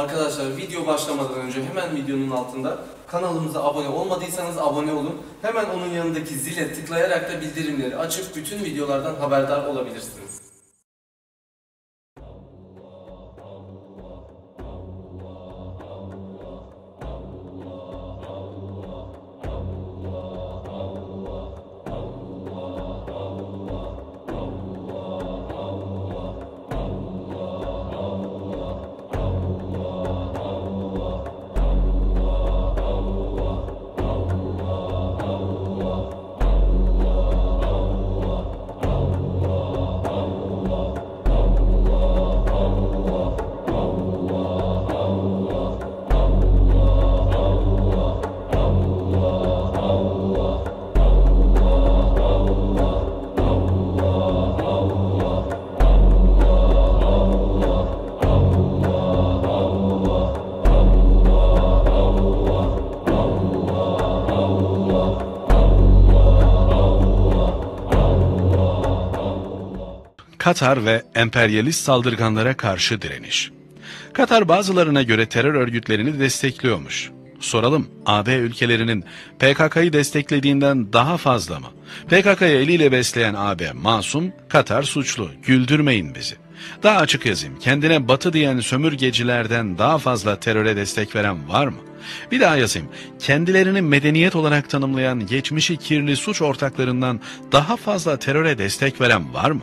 Arkadaşlar video başlamadan önce hemen videonun altında kanalımıza abone olmadıysanız abone olun. Hemen onun yanındaki zile tıklayarak da bildirimleri açıp bütün videolardan haberdar olabilirsiniz. Katar ve emperyalist saldırganlara karşı direniş. Katar bazılarına göre terör örgütlerini destekliyormuş. Soralım, AB ülkelerinin PKK'yı desteklediğinden daha fazla mı? PKK'yı eliyle besleyen AB masum, Katar suçlu. Güldürmeyin bizi. Daha açık yazayım, kendine batı diyen sömürgecilerden daha fazla teröre destek veren var mı? Bir daha yazayım, kendilerini medeniyet olarak tanımlayan geçmişi kirli suç ortaklarından daha fazla teröre destek veren var mı?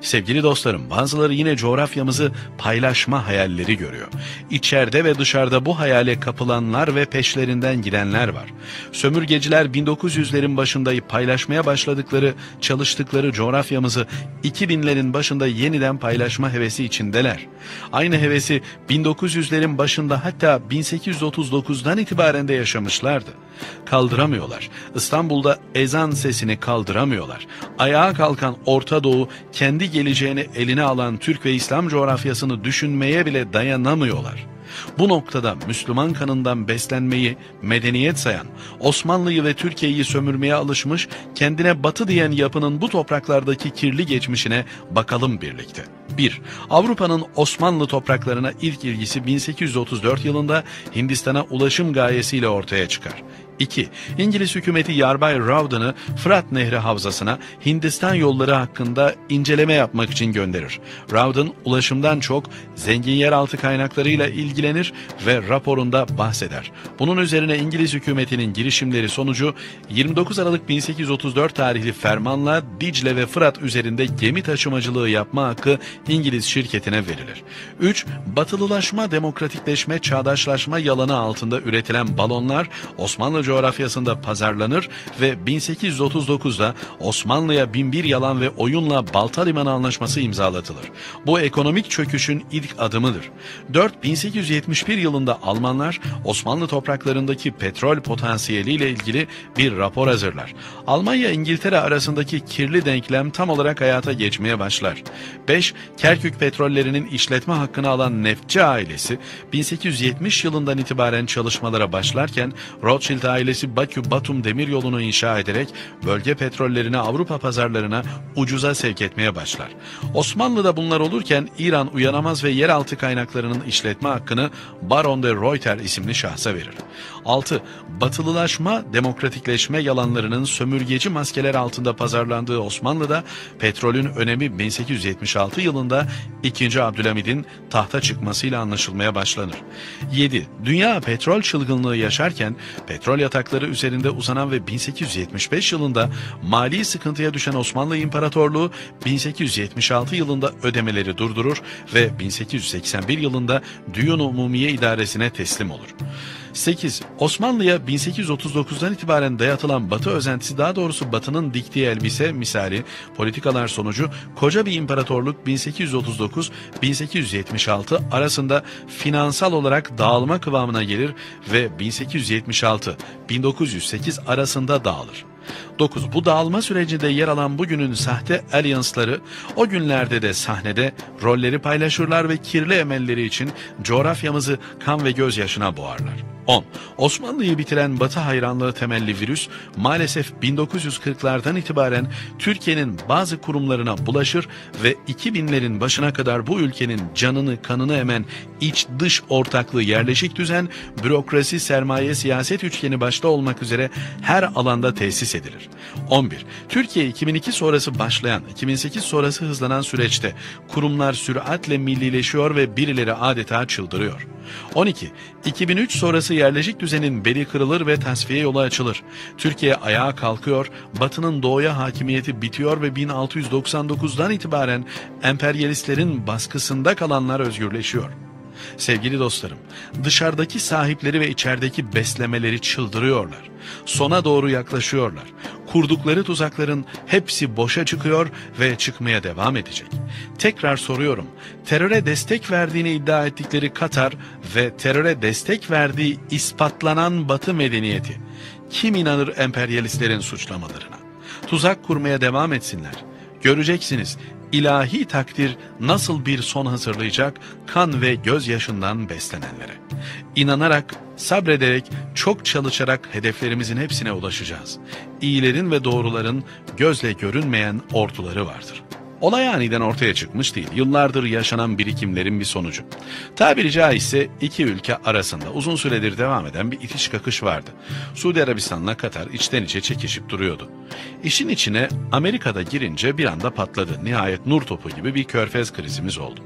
Sevgili dostlarım bazıları yine coğrafyamızı paylaşma hayalleri görüyor. İçeride ve dışarıda bu hayale kapılanlar ve peşlerinden gidenler var. Sömürgeciler 1900'lerin başında paylaşmaya başladıkları, çalıştıkları coğrafyamızı 2000'lerin başında yeniden paylaşma hevesi içindeler. Aynı hevesi 1900'lerin başında hatta 1839'dan itibaren de yaşamışlardı. Kaldıramıyorlar. İstanbul'da ezan sesini kaldıramıyorlar. Ayağa kalkan Orta Doğu kendi geleceğini eline alan Türk ve İslam coğrafyasını düşünmeye bile dayanamıyorlar. Bu noktada Müslüman kanından beslenmeyi medeniyet sayan, Osmanlı'yı ve Türkiye'yi sömürmeye alışmış, kendine batı diyen yapının bu topraklardaki kirli geçmişine bakalım birlikte. 1. Avrupa'nın Osmanlı topraklarına ilk ilgisi 1834 yılında Hindistan'a ulaşım gayesiyle ortaya çıkar. 2. İngiliz hükümeti Yarbay Rawdon'ı Fırat Nehri Havzası'na Hindistan yolları hakkında inceleme yapmak için gönderir. Rawdon ulaşımdan çok zengin yeraltı kaynaklarıyla ilgilenir ve raporunda bahseder. Bunun üzerine İngiliz hükümetinin girişimleri sonucu 29 Aralık 1834 tarihli fermanla Dicle ve Fırat üzerinde gemi taşımacılığı yapma hakkı İngiliz şirketine verilir. 3. Batılılaşma, demokratikleşme, çağdaşlaşma yalanı altında üretilen balonlar Osmanlı coğrafyasında pazarlanır ve 1839'da Osmanlı'ya binbir yalan ve oyunla Balta Limanı Anlaşması imzalatılır. Bu ekonomik çöküşün ilk adımıdır. 4. 1871 yılında Almanlar Osmanlı topraklarındaki petrol potansiyeliyle ilgili bir rapor hazırlar. Almanya-İngiltere arasındaki kirli denklem tam olarak hayata geçmeye başlar. 5. Kerkük petrollerinin işletme hakkını alan Neftçi ailesi 1870 yılından itibaren çalışmalara başlarken Rothschild ailesi Bakü-Batum demiryolunu inşa ederek bölge petrollerini Avrupa pazarlarına ucuza sevk etmeye başlar. Osmanlı'da bunlar olurken İran uyanamaz ve yeraltı kaynaklarının işletme hakkını Baron de Reuter isimli şahsa verir. 6. Batılılaşma, demokratikleşme yalanlarının sömürgeci maskeler altında pazarlandığı Osmanlı'da petrolün önemi 1876 yılında 2. Abdülhamid'in tahta çıkmasıyla anlaşılmaya başlanır. 7. Dünya petrol çılgınlığı yaşarken petrol yatakları üzerinde uzanan ve 1875 yılında mali sıkıntıya düşen Osmanlı İmparatorluğu 1876 yılında ödemeleri durdurur ve 1881 yılında Düyun Umumiye İdaresi'ne teslim olur. 8. Osmanlı'ya 1839'dan itibaren dayatılan Batı özentisi daha doğrusu Batı'nın diktiği elbise misali politikalar sonucu koca bir imparatorluk 1839-1876 arasında finansal olarak dağılma kıvamına gelir ve 1876-1908 arasında dağılır. 9. Bu dağılma sürecinde yer alan bugünün sahte alyansları o günlerde de sahnede rolleri paylaşırlar ve kirli emelleri için coğrafyamızı kan ve gözyaşına boğarlar. 10. Osmanlı'yı bitiren Batı hayranlığı temelli virüs maalesef 1940'lardan itibaren Türkiye'nin bazı kurumlarına bulaşır ve 2000'lerin başına kadar bu ülkenin canını kanını emen iç dış ortaklığı yerleşik düzen, bürokrasi, sermaye, siyaset üçgeni başta olmak üzere her alanda tesis edilir. 11. Türkiye 2002 sonrası başlayan, 2008 sonrası hızlanan süreçte kurumlar süratle millileşiyor ve birileri adeta çıldırıyor. 12. 2003 sonrası yerleşik düzenin beli kırılır ve tasfiye yolu açılır. Türkiye ayağa kalkıyor, Batı'nın doğuya hakimiyeti bitiyor ve 1699'dan itibaren emperyalistlerin baskısında kalanlar özgürleşiyor. Sevgili dostlarım, dışarıdaki sahipleri ve içerideki beslemeleri çıldırıyorlar. Sona doğru yaklaşıyorlar. Kurdukları tuzakların hepsi boşa çıkıyor ve çıkmaya devam edecek. Tekrar soruyorum, teröre destek verdiğini iddia ettikleri Katar ve teröre destek verdiği ispatlanan Batı medeniyeti, kim inanır emperyalistlerin suçlamalarına? Tuzak kurmaya devam etsinler. Göreceksiniz ilahi takdir nasıl bir son hazırlayacak kan ve gözyaşından beslenenlere. İnanarak, sabrederek, çok çalışarak hedeflerimizin hepsine ulaşacağız. İyilerin ve doğruların gözle görünmeyen orduları vardır. Olay aniden ortaya çıkmış değil, yıllardır yaşanan birikimlerin bir sonucu. Tabiri caizse iki ülke arasında uzun süredir devam eden bir itiş kakış vardı. Suudi Arabistan'la Katar içten içe çekişip duruyordu. İşin içine Amerika'da girince bir anda patladı. Nihayet nur topu gibi bir körfez krizimiz oldu.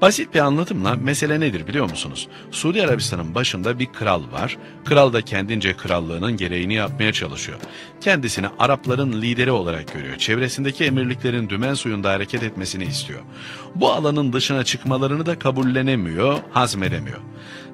Basit bir anlatımla mesele nedir biliyor musunuz? Suudi Arabistan'ın başında bir kral var. Kral da kendince krallığının gereğini yapmaya çalışıyor. Kendisini Arapların lideri olarak görüyor. Çevresindeki emirliklerin dümen suyunda hareket etmesini istiyor. Bu alanın dışına çıkmalarını da kabullenemiyor, hazmedemiyor.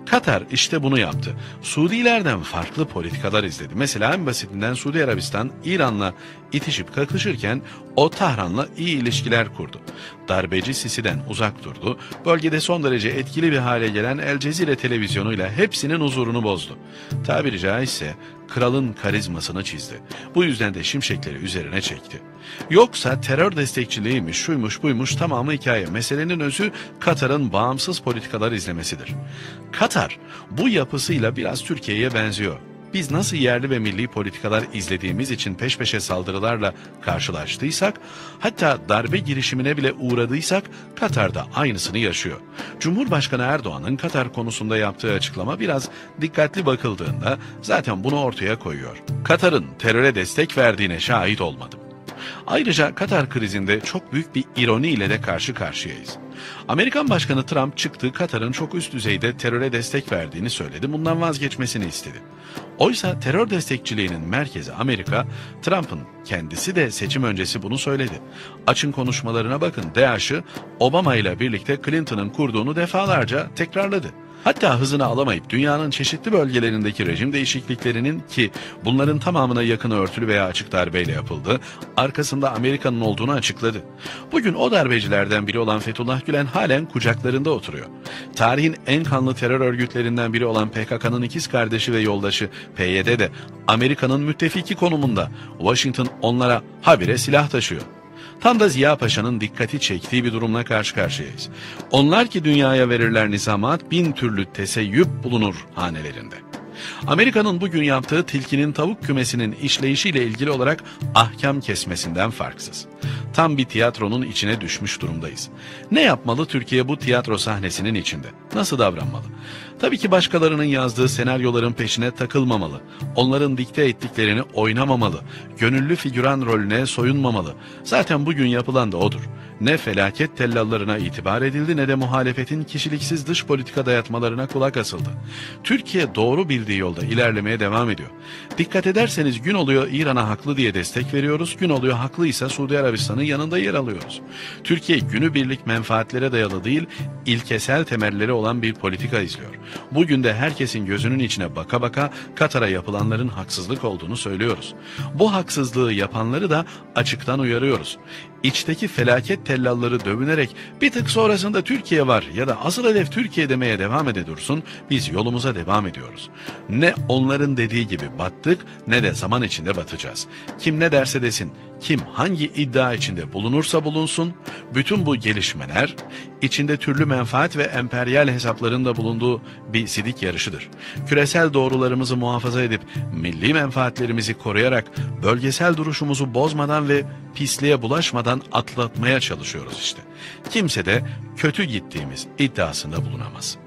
Katar işte bunu yaptı. Suudilerden farklı politikalar izledi. Mesela en basitinden Suudi Arabistan İran'la itişip kakışırken o Tahran'la iyi ilişkiler kurdu. Darbeci Sisi'den uzak durdu. Bölgede son derece etkili bir hale gelen El Cezire televizyonuyla hepsinin huzurunu bozdu. Tabiri caizse kralın karizmasını çizdi. Bu yüzden de şimşekleri üzerine çekti. Yoksa terör destekçiliğiymiş, şuymuş buymuş tamamı hikaye. Meselenin özü Katar'ın bağımsız politikalar izlemesidir. Katar bu yapısıyla biraz Türkiye'ye benziyor. Biz nasıl yerli ve milli politikalar izlediğimiz için peş peşe saldırılarla karşılaştıysak, hatta darbe girişimine bile uğradıysak Katar'da aynısını yaşıyor. Cumhurbaşkanı Erdoğan'ın Katar konusunda yaptığı açıklama biraz dikkatli bakıldığında zaten bunu ortaya koyuyor. Katar'ın teröre destek verdiğine şahit olmadım. Ayrıca Katar krizinde çok büyük bir ironi ile de karşı karşıyayız. Amerikan Başkanı Trump çıktı Katar'ın çok üst düzeyde teröre destek verdiğini söyledi. Bundan vazgeçmesini istedi. Oysa terör destekçiliğinin merkezi Amerika, Trump'ın kendisi de seçim öncesi bunu söyledi. Açın konuşmalarına bakın DAEŞ'ı Obama ile birlikte Clinton'ın kurduğunu defalarca tekrarladı. Hatta hızını alamayıp dünyanın çeşitli bölgelerindeki rejim değişikliklerinin ki bunların tamamına yakını örtülü veya açık darbeyle yapıldı, arkasında Amerika'nın olduğunu açıkladı. Bugün o darbecilerden biri olan Fethullah Gülen halen kucaklarında oturuyor. Tarihin en kanlı terör örgütlerinden biri olan PKK'nın ikiz kardeşi ve yoldaşı PYD de Amerika'nın müttefiki konumunda. Washington onlara habire silah taşıyor. Tam da Ziya Paşa'nın dikkati çektiği bir durumla karşı karşıyayız. Onlar ki dünyaya verirler nizamat bin türlü teseyyüp bulunur hanelerinde. Amerika'nın bugün yaptığı tilkinin tavuk kümesinin işleyişiyle ilgili olarak ahkam kesmesinden farksız. Tam bir tiyatronun içine düşmüş durumdayız. Ne yapmalı Türkiye bu tiyatro sahnesinin içinde? Nasıl davranmalı? Tabii ki başkalarının yazdığı senaryoların peşine takılmamalı. Onların dikte ettiklerini oynamamalı. Gönüllü figüran rolüne soyunmamalı. Zaten bugün yapılan da odur. Ne felaket tellallarına itibar edildi ne de muhalefetin kişiliksiz dış politika dayatmalarına kulak asıldı. Türkiye doğru bildiği yolda ilerlemeye devam ediyor. Dikkat ederseniz gün oluyor İran'a haklı diye destek veriyoruz. Gün oluyor haklıysa Suudi Arabistan'ın yanında yer alıyoruz. Türkiye günübirlik menfaatlere dayalı değil, ilkesel temelleri olan bir politika izliyor. Bugün de herkesin gözünün içine baka baka Katar'a yapılanların haksızlık olduğunu söylüyoruz. Bu haksızlığı yapanları da açıktan uyarıyoruz. İçteki felaket tellalları dövünerek bir tık sonrasında Türkiye var ya da asıl hedef Türkiye demeye devam ede dursun biz yolumuza devam ediyoruz. Ne onların dediği gibi battık ne de zaman içinde batacağız. Kim ne derse desin, kim hangi iddia içinde bulunursa bulunsun, bütün bu gelişmeler içinde türlü menfaat ve emperyal hesapların da bulunduğu bir sidik yarışıdır. Küresel doğrularımızı muhafaza edip milli menfaatlerimizi koruyarak bölgesel duruşumuzu bozmadan ve pisliğe bulaşmadan atlatmaya çalışıyoruz işte. Kimse de kötü gittiğimiz iddiasında bulunamaz.